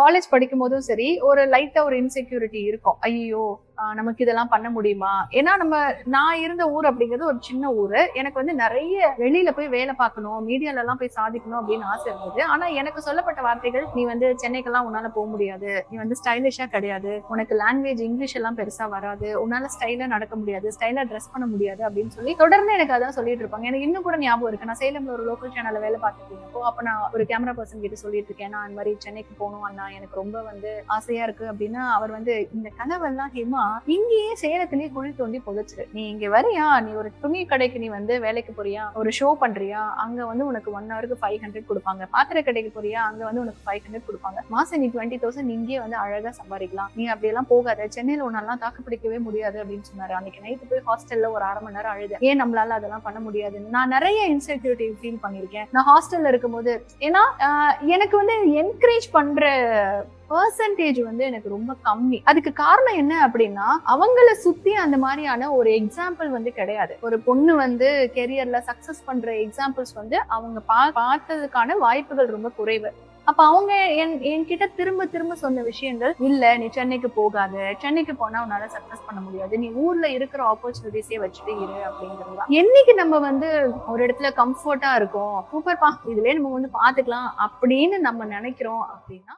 College படிக்கும் போதும் சரி ஒரு லைட்டா ஒரு இன்செக்யூரிட்டி இருக்கும். ஐயோ நமக்கு இதெல்லாம் பண்ண முடியுமா? ஏன்னா நம்ம நான் இருந்த ஊர் அப்படிங்கிறது ஒரு சின்ன ஊரு. எனக்கு வந்து நிறைய வெளியில போய் வேலை பார்க்கணும் மீடியால எல்லாம் போய் சாதிக்கணும் அப்படின்னு ஆசை இருந்தது. ஆனா எனக்கு சொல்லப்பட்ட வார்த்தைகள் நீ வந்து சென்னைக்கெல்லாம் உன்னால போக முடியாது. நீ வந்து ஸ்டைலிஷா கிடையாது. உனக்கு லாங்குவேஜ் இங்கிலீஷ் எல்லாம் பெருசா வராது. உன்னால ஸ்டைலா நடக்க முடியாது. ஸ்டைலா ட்ரெஸ் பண்ண முடியாது. அப்படின்னு சொல்லி தொடர்ந்து எனக்கு அதான் சொல்லிட்டு இருப்பாங்க. எனக்கு இன்னும் கூட ஞாபகம் இருக்கு. நான் சேலம்ல ஒரு லோக்கல் சேனல்ல வேலை பார்த்துட்டு அப்ப நான் ஒரு கேமரா பர்சன் கிட்ட சொல்லிட்டு இருக்கேன். நான் இந்த மாதிரி சென்னைக்கு போகணும் அண்ணா. எனக்கு ரொம்ப வந்து ஆசையா இருக்கு. அப்படின்னா அவர் வந்து இந்த கனவெல்லாம் ஹேமா இங்கேயே சேலத்திலேயே குழி தோண்டி புதைச்சிரு. நீ இங்க வரியா? நீ ஒரு துணி கடைக்கு நீ வந்து வேலைக்கு போறியா? ஒரு ஷோ பண்றியா? அங்க வந்து உனக்கு ஒன் ஹவருக்கு ஃபைவ் ஹண்ட்ரட் கொடுப்பாங்க. பாத்திர கடைக்கு போறியா? அங்க வந்து உனக்கு ஃபைவ் ஹண்ட்ரட் கொடுப்பாங்க. மாசம் நீ டுவெண்ட்டி தௌசண்ட் இங்கேயே வந்து அழகா சம்பாதிக்கலாம். நீ அப்படியெல்லாம் போகாத. சென்னையில உன்னாலாம் தாக்கு பிடிக்கவே முடியாது அப்படின்னு சொன்னாரு. அன்னைக்கு நைட்டு போய் ஹாஸ்டல்ல ஒரு அரை மணி நேரம் அழுது ஏன் நம்மளால அதெல்லாம் பண்ண முடியாதுன்னு. நான் நிறைய இன்செக்யூரிட்டி ஃபீல் பண்ணிருக்கேன் நான் ஹாஸ்டல்ல இருக்கும்போது ஏன்னா எனக்கு வந்து என்கரேஜ் பண்ற பர்சன்டேஜ் வந்து எனக்கு ரொம்ப கம்மி. அதுக்கு காரணம் என்ன அப்படின்னா அவங்கள சுத்தி அந்த மாதிரியான ஒரு எக்ஸாம்பிள் வந்து கிடையாது. ஒரு பொண்ணு வந்து கெரியர்ல சக்சஸ் பண்ற எக்ஸாம்பிள்ஸ் வந்து அவங்க பா- பார்த்ததுக்கான வாய்ப்புகள் ரொம்ப குறைவு. அப்ப அவங்க என் என்கிட்ட திரும்ப திரும்ப சொன்ன விஷயங்கள் இல்ல நீ சென்னைக்கு போகாத. சென்னைக்கு போனா உன்னால சக்சஸ் பண்ண முடியாது. நீ ஊர்ல இருக்கிற ஆப்பர்ச்சுனிட்டிஸே வச்சுட்டு இரு அப்படிங்கிறது என்னைக்கு நம்ம வந்து ஒரு இடத்துல கம்ஃபர்ட்டா சூப்பர் சூப்பர்ப்பா இதுலயே நம்ம வந்து பாத்துக்கலாம் அப்படின்னு நம்ம நினைக்கிறோம் அப்படின்னா